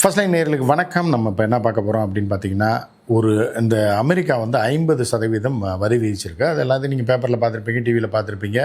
First line நேர்களுக்கு வணக்கம். நம்ம இப்போ என்ன பார்க்க போகிறோம் அப்படின்னு பார்த்தீங்கன்னா ஒரு இந்த அமெரிக்கா வந்து ஐம்பது சதவீதம் வரி விதிச்சிருக்கு. அது எல்லாத்தையும் நீங்கள் பேப்பரில் பார்த்துருப்பீங்க டிவியில் பார்த்துருப்பீங்க.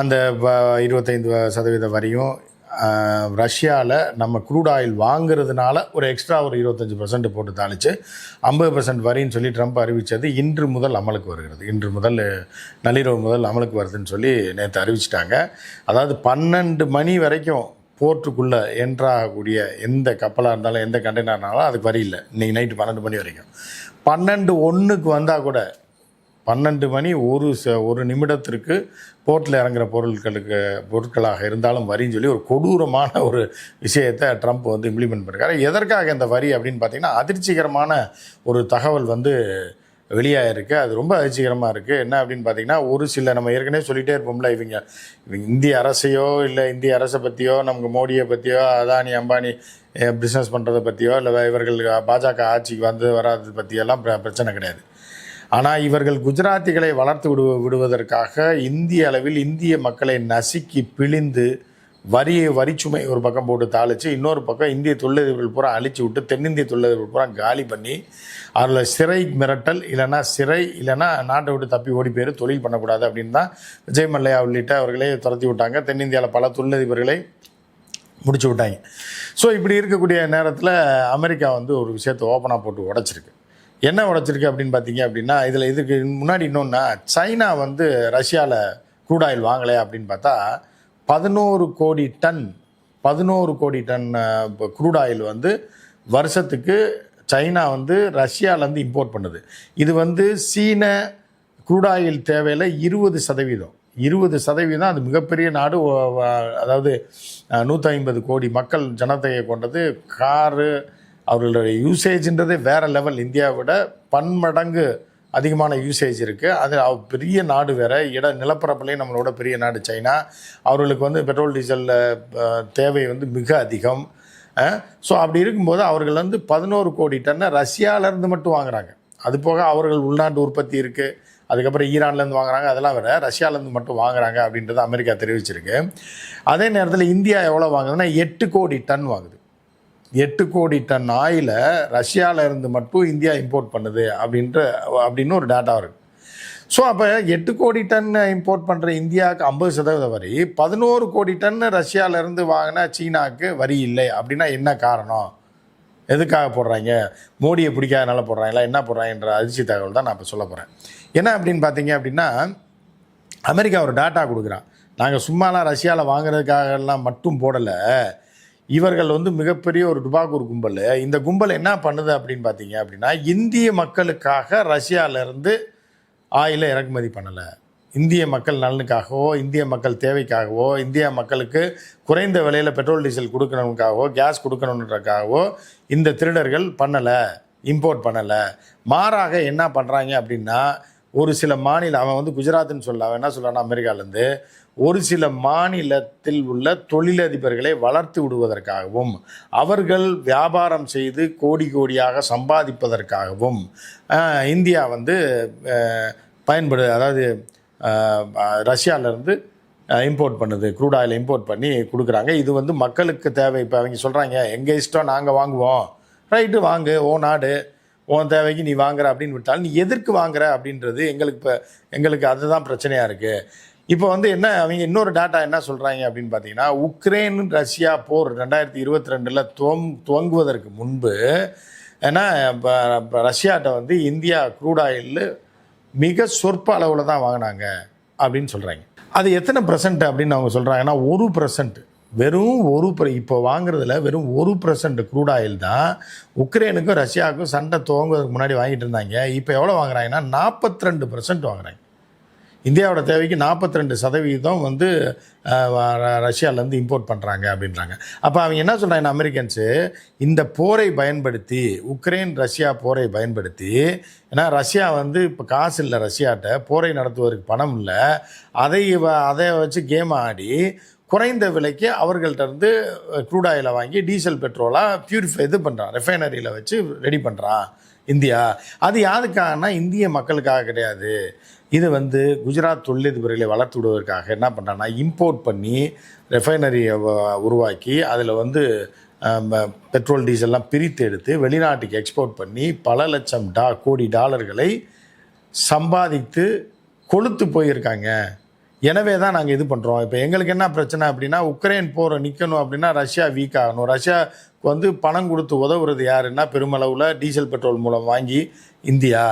அந்த இருபத்தைந்து சதவீத வரியும் ரஷ்யாவில் நம்ம க்ரூட் ஆயில் வாங்குறதுனால ஒரு எக்ஸ்ட்ரா ஒரு இருபத்தஞ்சி பர்சன்ட் போட்டு தாளித்து ஐம்பது பர்சன்ட் வரின்னு சொல்லி ட்ரம்ப் அறிவித்தது இன்று முதல் அமலுக்கு வருகிறது. இன்று முதல் நள்ளிரவு முதல் அமலுக்கு வருதுன்னு சொல்லி நேற்று அறிவிச்சிட்டாங்க. அதாவது பன்னெண்டு மணி வரைக்கும் போர்ட்டுக்குள்ளே என்ட்ராகக்கூடிய எந்த கப்பலாக இருந்தாலும் எந்த கண்டெய்னர்னாலும் அதுக்கு வரி இல்லை. இன்றைக்கி நைட்டு பன்னெண்டு மணி வரைக்கும். பன்னெண்டு ஒன்றுக்கு வந்தால் கூட பன்னெண்டு மணி ஒரு ச ஒரு நிமிடத்திற்கு போர்ட்டில் இறங்குற பொருட்களுக்கு பொருட்களாக இருந்தாலும் வரின்னு சொல்லி ஒரு கொடூரமான ஒரு விஷயத்தை ட்ரம்ப் வந்து இம்ப்ளிமெண்ட் பண்ணிருக்காரு. எதற்காக இந்த வரி அப்படின்னு பார்த்தீங்கன்னா அதிர்ச்சிகரமான ஒரு தகவல் வந்து வெளியாயிருக்கு. அது ரொம்ப அதிர்ச்சிகரமாக இருக்குது என்ன அப்படின்னு பார்த்தீங்கன்னா ஒரு சில நம்ம ஏற்கனவே சொல்லிகிட்டே இருப்போம்ல இவங்க இவங்க இந்திய அரசையோ இல்லை இந்திய அரசை பற்றியோ நமக்கு மோடியை பற்றியோ அதானி அம்பானி பிஸ்னஸ் பண்ணுறதை பற்றியோ இல்லை இவர்கள் பாஜக ஆட்சிக்கு வந்து வராது பற்றியெல்லாம் பிர- பிரச்சனை கிடையாது. ஆனால் இவர்கள் குஜராத்திகளை வளர்த்து விடு விடுவதற்காக இந்திய அளவில் இந்திய மக்களை நசுக்கி பிழிந்து வரியை வரிச்சுமை ஒரு பக்கம் போட்டு தாளித்து இன்னொரு பக்கம் இந்திய தொழிலதிபர்கள் பூரா அழிச்சு விட்டு தென்னிந்திய தொழிலதிபர்கள் பூரா காலி பண்ணி அதில் சிறை மிரட்டல் இல்லைன்னா சிறை இல்லைன்னா நாட்டை விட்டு தப்பி ஓடி போயிரு தொழில் பண்ணக்கூடாது அப்படின்னு தான் விஜய் மல்லையா உள்ளிட்ட அவர்களே துரத்தி விட்டாங்க. தென்னிந்தியாவில் பல தொழிலதிபர்களை முடிச்சு விட்டாங்க. ஸோ இப்படி இருக்கக்கூடிய நேரத்தில் அமெரிக்கா வந்து ஒரு விஷயத்தை ஓப்பனாக போட்டு உடைச்சிருக்கு. என்ன உடச்சிருக்கு அப்படின்னு பார்த்தீங்க அப்படின்னா இதில் இதுக்கு முன்னாடி இன்னொன்னா சைனா வந்து ரஷ்யாவில் க்ரூட் ஆயில் வாங்கலை அப்படின்னு பார்த்தா பதினோரு கோடி டன் பதினோரு கோடி டன் குரூட் ஆயில் வந்து வருஷத்துக்கு சைனா வந்து ரஷ்யாவிலேருந்து இம்போர்ட் பண்ணுது. இது வந்து சீன குரூட் ஆயில் தேவையில் இருபது சதவீதம். இருபது சதவீதம் அது மிகப்பெரிய நாடு. அதாவது நூற்றி ஐம்பது கோடி மக்கள் ஜனத்தொகையை கொண்டது. காரு அவர்களுடைய யூசேஜ்ன்றதே வேற லெவல் இந்தியாவை விட பன்மடங்கு அதிகமான யூசேஜ் இருக்குது அது பெரிய நாடு வேறு. இட நிலப்பரப்புலேயும் நம்மளோட பெரிய நாடு சைனா. அவர்களுக்கு வந்து பெட்ரோல் டீசலில் தேவை வந்து மிக அதிகம். ஸோ அப்படி இருக்கும்போது அவர்கள் வந்து பதினோரு கோடி டன்னை ரஷ்யாவிலேருந்து மட்டும் வாங்குறாங்க. அது போக அவர்கள் உள்நாட்டு உற்பத்தி இருக்குது அதுக்கப்புறம் ஈரான்லேருந்து வாங்குறாங்க. அதெல்லாம் வேற. ரஷ்யாவிலேருந்து மட்டும் வாங்குறாங்க அப்படின்றத அமெரிக்கா தெரிவிச்சிருக்கு. அதே நேரத்தில் இந்தியா எவ்வளோ வாங்குதுன்னா எட்டு கோடி டன் வாங்குது. எட்டு கோடி டன் ஆயிலை ரஷ்யாவில் இருந்து மட்டும் இந்தியா இம்போர்ட் பண்ணுது அப்படின்ற அப்படின்னு ஒரு டேட்டா இருக்குது ஸோ அப்போ எட்டு கோடி டன் இம்போர்ட் பண்ணுற இந்தியாவுக்கு ஐம்பது சதவீத வரி பதினோரு கோடி டன் ரஷ்யாவிலேருந்து வாங்கினா சீனாவுக்கு வரி இல்லை அப்படின்னா என்ன காரணம்? எதுக்காக போடுறாங்க? மோடியை பிடிக்காதனால போடுறாங்களா? என்ன போடுறாங்கன்ற அதிர்ச்சி தகவல் தான் நான் இப்போ சொல்ல போகிறேன் என்ன அப்படின்னு பார்த்தீங்க அப்படின்னா அமெரிக்கா ஒரு டாட்டா கொடுக்குறான். நாங்கள் சும்மாலாம் ரஷ்யாவில் வாங்குறதுக்காகலாம் மட்டும் போடலை. இவர்கள் வந்து மிகப்பெரிய ஒரு டுபாகூர் கும்பல். இந்த கும்பல் என்ன பண்ணுது அப்படின்னு பார்த்தீங்க அப்படின்னா இந்திய மக்களுக்காக ரஷ்யாவிலேருந்து ஆயிலை இறக்குமதி பண்ணலை. இந்திய மக்கள் நலனுக்காகவோ இந்திய மக்கள் தேவைக்காகவோ இந்திய மக்களுக்கு குறைந்த விலையில் பெட்ரோல் டீசல் கொடுக்கணுக்காகவோ கேஸ் கொடுக்கணுன்றக்காகவோ இந்த திருடர்கள் பண்ணலை இம்போர்ட் பண்ணலை. மாறாக என்ன பண்ணுறாங்க அப்படின்னா ஒரு சில மாநில அவன் வந்து குஜராத்னு சொல்ல அவன் என்ன சொல்கிறான் அமெரிக்காலேருந்து ஒரு சில மாநிலத்தில் உள்ள தொழிலதிபர்களை வளர்த்து விடுவதற்காகவும் அவர்கள் வியாபாரம் செய்து கோடி கோடியாக சம்பாதிப்பதற்காகவும் இந்தியா வந்து பயன்படு அதாவது ரஷ்யாவிலேருந்து இம்போர்ட் பண்ணுது க்ரூட் ஆயில் இம்போர்ட் பண்ணி கொடுக்குறாங்க. இது வந்து மக்களுக்கு தேவை. இப்போ அவங்க சொல்கிறாங்க எங்கள் இஷ்டம் நாங்கள் வாங்குவோம். ரைட்டு வாங்கு. ஓ நாடு. உன் தேவைக்கு நீ வாங்குற அப்படின்னு விட்டாலும் நீ எதற்கு வாங்குற? அப்படின்றது எங்களுக்கு இப்போ எங்களுக்கு அதுதான் பிரச்சனையாக இருக்குது இப்போ வந்து என்ன அவங்க இன்னொரு டேட்டா என்ன சொல்கிறாங்க அப்படின்னு பார்த்தீங்கன்னா உக்ரைன் ரஷ்யா போர் ரெண்டாயிரத்தி இருபத்தி ரெண்டில் துவங் துவங்குவதற்கு முன்பு ஏன்னா இப்போ ரஷ்யாட்ட வந்து இந்தியா க்ரூட் ஆயில் மிக சொற்ப அளவில் தான் வாங்கினாங்க அப்படின்னு சொல்கிறாங்க அது எத்தனை பர்சன்ட் அப்படின்னு அவங்க சொல்கிறாங்கன்னா ஒரு பர்சன்ட் வெறும் ஒரு இப்போ வாங்குறதுல வெறும் ஒரு பர்சன்ட் க்ரூட் ஆயில் தான் உக்ரைனுக்கும் ரஷ்யாவுக்கும் சண்டை துவங்குவதற்கு முன்னாடி வாங்கிட்டு இருந்தாங்க. இப்போ எவ்வளோ வாங்குறாங்கன்னா நாற்பத்தி ரெண்டு பர்சன்ட் வாங்குறாங்க. இந்தியாவோட தேவைக்கு 42% ரெண்டு சதவீதம் வந்து ரஷ்யாவிலேருந்து இம்போர்ட் பண்ணுறாங்க அப்படின்றாங்க. அப்போ அவங்க என்ன சொல்கிறாங்க அமெரிக்கன்ஸு இந்த போரை பயன்படுத்தி உக்ரைன் ரஷ்யா போரை பயன்படுத்தி ஏன்னா ரஷ்யா வந்து இப்போ காசு இல்லை ரஷ்யாட்ட போரை நடத்துவதற்கு பணம் இல்லை அதை அதை வச்சு கேம் ஆடி குறைந்த விலைக்கு அவர்கள்ட்ட இருந்து க்ரூட் ஆயிலை வாங்கி டீசல் பெட்ரோலாக பியூரிஃபை இது பண்ணுறான் ரெஃபைனரியில் வச்சு ரெடி பண்ணுறான் இந்தியா. அது யாருக்காகனா இந்திய மக்களுக்காக கிடையாது. இது வந்து குஜராத் தொழிலதிபர்களை வளர்த்து விடுவதற்காக என்ன பண்ணுறான்னா இம்போர்ட் பண்ணி ரெஃபைனரியை உருவாக்கி அதில் வந்து பெட்ரோல் டீசல்லாம் பிரித்து எடுத்து வெளிநாட்டுக்கு எக்ஸ்போர்ட் பண்ணி பல லட்சம் டா கோடி டாலர்களை சம்பாதித்து கொளுத்து போயிருக்காங்க. எனவே தான் நாங்கள் இது பண்ணுறோம் இப்போ எங்களுக்கு என்ன பிரச்சனை அப்படின்னா உக்ரைன் போகிற நிற்கணும் அப்படின்னா ரஷ்யா வீக் ஆகணும். ரஷ்யா வந்து பணம் கொடுத்து உதவுறது யாருன்னா பெருமளவில் டீசல் பெட்ரோல் மூலம் வாங்கி இந்தியா.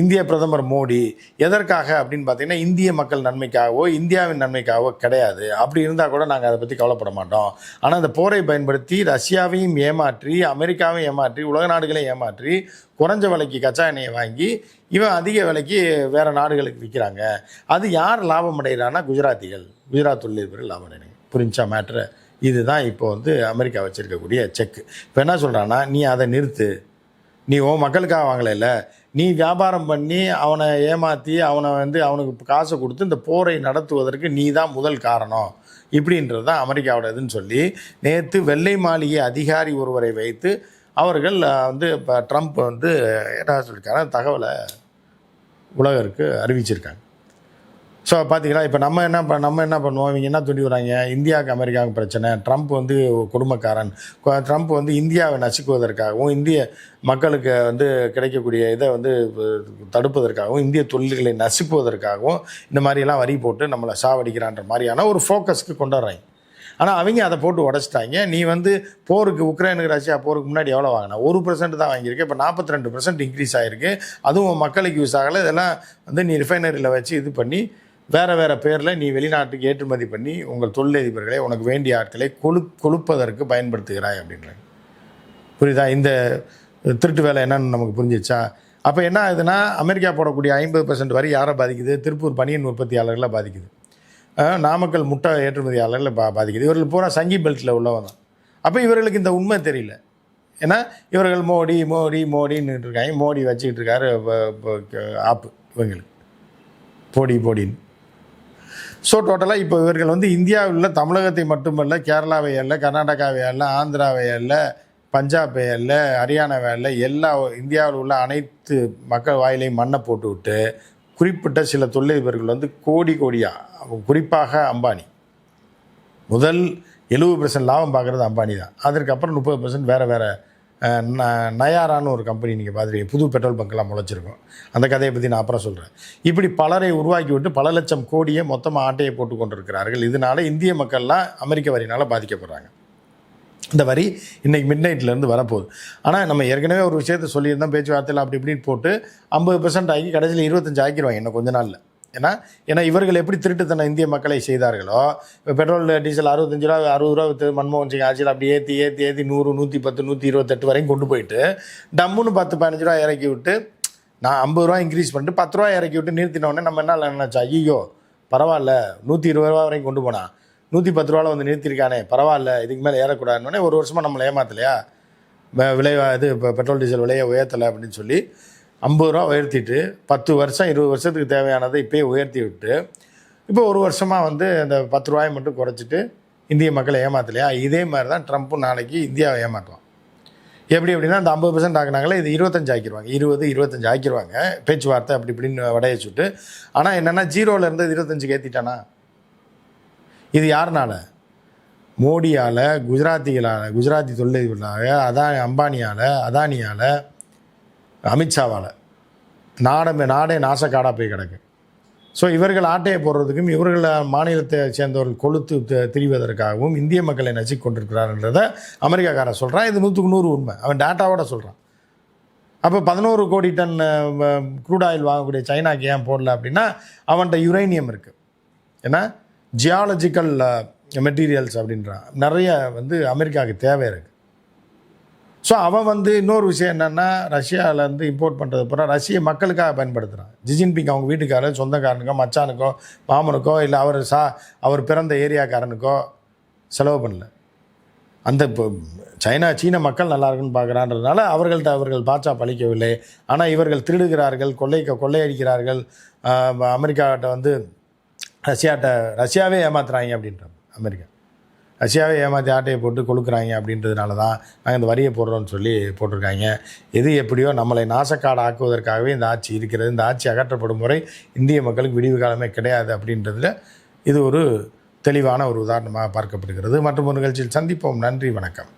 இந்திய பிரதமர் மோடி. எதற்காக அப்படின்னு பார்த்தீங்கன்னா இந்திய மக்கள் நன்மைக்காகவோ இந்தியாவின் நன்மைக்காகவோ கிடையாது. அப்படி இருந்தால் கூட நாங்கள் அதை பற்றி கவலைப்பட மாட்டோம். ஆனால் அந்த போரை பயன்படுத்தி ரஷ்யாவையும் ஏமாற்றி அமெரிக்காவையும் ஏமாற்றி உலக நாடுகளையும் ஏமாற்றி குறைஞ்ச விலைக்கு கச்சா எண்ணெயை வாங்கி இவன் அதிக விலைக்கு வேறு நாடுகளுக்கு விற்கிறாங்க அது யார் லாபம் அடைகிறான்னா குஜராத்திகள். குஜராத் தொழிலதிபர்கள் லாபம் அடைகிறாங்க. புரிஞ்சா மேட்ரு இதுதான் இப்போ வந்து அமெரிக்கா வச்சுருக்கக்கூடிய செக்கு இப்போ என்ன சொல்கிறான்னா நீ அதை நிறுத்து. நீ உன் மக்களுக்காக வாங்கலைல்ல நீ வியாபாரம் பண்ணி அவனை ஏமாற்றி அவனை வந்து அவனுக்கு காசை கொடுத்து இந்த போரை நடத்துவதற்கு நீ தான் முதல் காரணம். இப்படின்றது தான் அமெரிக்காவோட இதுன்னு சொல்லி நேற்று வெள்ளை மாளிகை அதிகாரி ஒருவரை வைத்து அவர்கள் வந்து இப்போ ட்ரம்ப் வந்து என்ன சொல்லியிருக்காங்க தகவலை உலகருக்கு அறிவிச்சிருக்காங்க. ஸோ பார்த்தீங்களா இப்போ நம்ம என்ன ப- நம்ம என்ன பண்ணுவோம்? இவங்க என்ன துண்டி வராங்க இந்தியாவுக்கு அமெரிக்காவுக்கு பிரச்சனை. ட்ரம்ப் வந்து குடும்பக்காரன். ட்ரம்ப் வந்து இந்தியாவை நசுக்குவதற்காகவும் இந்திய மக்களுக்கு வந்து கிடைக்கக்கூடிய இதை வந்து தடுப்பதற்காகவும் இந்திய தொழில்களை நசுக்குவதற்காகவும் இந்த மாதிரியெல்லாம் வரி போட்டு நம்மளை சாவடிக்கிறான்ற மாதிரியான ஒரு ஃபோக்கஸ்க்கு கொண்டு வர்றாங்க ஆனால் அவங்க அதை போட்டு உடச்சிட்டாங்க. நீ வந்து போருக்கு உக்ரைனுக்கு ரஷ்யா போருக்கு முன்னாடி எவ்வளோ வாங்கினா? ஒரு பர்சன்ட் தான் வாங்கியிருக்கு. இப்போ நாற்பத்தி ரெண்டு பர்சன்ட் இன்க்ரீஸ் ஆகிருக்கு அதுவும் மக்களுக்கு யூஸ் ஆகலை. இதெல்லாம் வந்து நீ ரிஃபைனரியில் வச்சு இது பண்ணி வேறு வேறு பேரில் நீ வெளிநாட்டுக்கு ஏற்றுமதி பண்ணி உங்கள் தொழிலதிபர்களை உனக்கு வேண்டிய ஆட்களை கொழு கொழுப்பதற்கு பயன்படுத்துகிறாய் அப்படின்ற புரியுதா? இந்த திருட்டு வேலை என்னன்னு நமக்கு புரிஞ்சிச்சா அப்போ என்ன ஆகுதுன்னா அமெரிக்கா போடக்கூடிய ஐம்பது பர்சன்ட் வரி யாரை பாதிக்குது? திருப்பூர் பனியன் உற்பத்தியாளர்களை பாதிக்குது. நாமக்கல் முட்டை ஏற்றுமதியாளர்களை பா பாதிக்குது. இவர்கள் பூரா சங்கி பெல்ட்டில் உள்ளவன் தான். அப்போ இவர்களுக்கு இந்த உண்மை தெரியல. ஏன்னா இவர்கள் மோடி மோடி மோடின்னு இருக்காங்க. மோடி வச்சுக்கிட்டு இருக்காரு ஆப்பு இவங்களுக்கு. போடி போடின்னு. ஸோ டோட்டலாக இப்போ இவர்கள் வந்து இந்தியாவில் உள்ள தமிழகத்தை மட்டுமல்ல கேரளாவை அல்ல கர்நாடகாவை அல்ல ஆந்திராவை அல்ல பஞ்சாபை அல்ல ஹரியானாவை அல்ல எல்லா இந்தியாவில் உள்ள அனைத்து மக்கள் வாயிலையும் மண்ணை போட்டுவிட்டு குறிப்பிட்ட சில தொழிலதிபர்கள் வந்து கோடி கோடியாக குறிப்பாக அம்பானி. முதல் எழுபது பர்சன்ட் லாபம் பார்க்குறது அம்பானி தான். அதற்கப்புறம் முப்பது பர்சன்ட் வேறு வேறு நயாரான்னு ஒரு கம்பெனி நீங்கள் பார்த்துருக்கீங்க. புது பெட்ரோல் பங்க்லாம் முளைச்சிருக்கும். அந்த கதையை பற்றி நான் அப்புறம் சொல்கிறேன் இப்படி பலரை உருவாக்கி விட்டு பல லட்சம் கோடியை மொத்தமாக ஆட்டையை போட்டு கொண்டிருக்கிறார்கள் இதனால இந்திய மக்கள்லாம் அமெரிக்க வரினால் பாதிக்கப்படுறாங்க. இந்த வரி இன்றைக்கி மிட் நைட்லேருந்து வரப்போகுது. ஆனால் நம்ம ஏற்கனவே ஒரு விஷயத்த சொல்லியிருந்தோம் பேச்சுவார்த்தையில் அப்படி இப்படின்னு போட்டு ஐம்பது பெர்சன்ட் ஆகி கடைசியில் இருபத்தஞ்சு ஆக்கிடுவாங்க இன்னும் கொஞ்ச நாளில். ஏன்னா ஏன்னா இவர்கள் எப்படி திருட்டுத்தனம் இந்திய மக்களை செய்தார்களோ இப்போ பெட்ரோல் டீசல் அறுபத்தஞ்சு ரூபா அறுபது ரூபா மன்மோகன் சிங் ஆட்சியில் அப்படி ஏற்றி ஏற்றி ஏற்றி நூறு நூற்றி பத்து நூற்றி இருபத்தெட்டு வரையும் கொண்டு போயிட்டு டம்முன்னு பத்து பதினஞ்சு ரூபா இறக்கி விட்டு நான் ஐம்பது ரூபா இன்க்ரீஸ் பண்ணிட்டு பத்து ரூபா இறக்கி விட்டு நிறுத்தினோடனே நம்ம என்ன நினச்சா ஐயோ பரவாயில்ல நூற்றி இருபது ரூபா வரைக்கும் கொண்டு போனான் நூற்றி பத்து ரூபாவில் வந்து நிறுத்திருக்கானே பரவாயில்ல இதுக்கு மேலே ஏறக்கூடாதுன்னு ஒரு வருஷமாக நம்மளை ஏமாத்தலையா? வ- விலை இது பெட்ரோல் டீசல் விலையை உயர்த்தலை அப்படின்னு சொல்லி ஐம்பது ரூபா உயர்த்திட்டு பத்து வருஷம் இருபது வருஷத்துக்கு தேவையானதை இப்போயே உயர்த்தி விட்டு இப்போ ஒரு வருஷமாக வந்து அந்த பத்து ரூபாயை மட்டும் குறைச்சிட்டு இந்திய மக்களை ஏமாத்தலையா? இதே மாதிரி தான் ட்ரம்ப்பும் நாளைக்கு இந்தியாவை ஏமாற்றுவான் எப்படி அப்படின்னா அந்த ஐம்பது பர்சன்ட் ஆக்குனாங்களே இது இருபத்தஞ்சு ஆக்கிடுவாங்க இருபது இருபத்தஞ்சு ஆக்கிடுவாங்க பேச்சுவார்த்தை அப்படி இப்படின்னு வடைய சுட்டு. ஆனால் என்னென்னா ஜீரோலேருந்து இருபத்தஞ்சுக்கு ஏற்றிட்டானா இது யாருனால? மோடியால் குஜராத்திகளால் குஜராத்தி தொழிலதிபர்களாக அதான் அம்பானியால் அதானியால் அமித்ஷாவால். நாடமே நாடே நாசக்காடாக போய் கிடக்கு. ஸோ இவர்கள் ஆட்டையை போடுறதுக்கும் இவர்கள் மாநிலத்தை சேர்ந்தவர்கள் கொளுத்து திரிவதற்காகவும் இந்திய மக்களை நச்சு கொண்டிருக்கிறார்ன்றதை அமெரிக்காக்காரன் சொல்கிறான் இது நூற்றுக்கு நூறு உண்மை. அவன் டேட்டாவோட சொல்கிறான் அப்போ பதினோரு கோடி டன் க்ரூட் ஆயில் வாங்கக்கூடிய சைனாக்கு ஏன் போடல அப்படின்னா அவன்கிட்ட யுரேனியம் இருக்குது ஏன்னா ஜியாலஜிக்கல் மெட்டீரியல்ஸ் அப்படின்றான். நிறைய வந்து அமெரிக்காவுக்கு தேவை இருக்குது ஸோ அவன் வந்து இன்னொரு விஷயம் என்னென்னா ரஷ்யாவிலேருந்து இம்போர்ட் பண்ணுறது பூரா ரஷ்ய மக்களுக்காக பயன்படுத்துகிறான் ஜிஜின்பிங் அவங்க வீட்டுக்காரர் சொந்தக்காரனுக்கோ மச்சானுக்கோ மாமனுக்கோ இல்லை அவர் சா அவர் பிறந்த ஏரியாக்காரனுக்கோ செலவு பண்ணல. அந்த இப்போ சைனா சீன மக்கள் நல்லா இருக்குன்னு பார்க்குறான்றதுனால அவர்கள்ட்ட அவர்கள் பாச்சா பழிக்கவில்லை. ஆனால் இவர்கள் திருடுகிறார்கள் கொள்ளை கொள்ளையடிக்கிறார்கள். அமெரிக்காட்ட வந்து ரஷ்யாட்ட ரஷ்யாவே ஏமாத்துறாங்க அப்படின்றாங்க அமெரிக்கா. ரஷ்யாவை ஏமாற்றி ஆட்டையை போட்டு கொடுக்குறாங்க அப்படின்றதுனால தான் நாங்கள் இந்த வரியை போடுறோம்னு சொல்லி போட்டிருக்காங்க. எது எப்படியோ நம்மளை நாசக்காடு ஆக்குவதற்காகவே இந்த ஆட்சி இருக்கிறது. இந்த ஆட்சி அகற்றப்படும் முறை இந்திய மக்களுக்கு விடிவு காலமே கிடையாது அப்படின்றதுல இது ஒரு தெளிவான ஒரு உதாரணமாக பார்க்கப்படுகிறது. மற்றும் ஒரு நிகழ்ச்சியில் சந்திப்போம். நன்றி. வணக்கம்.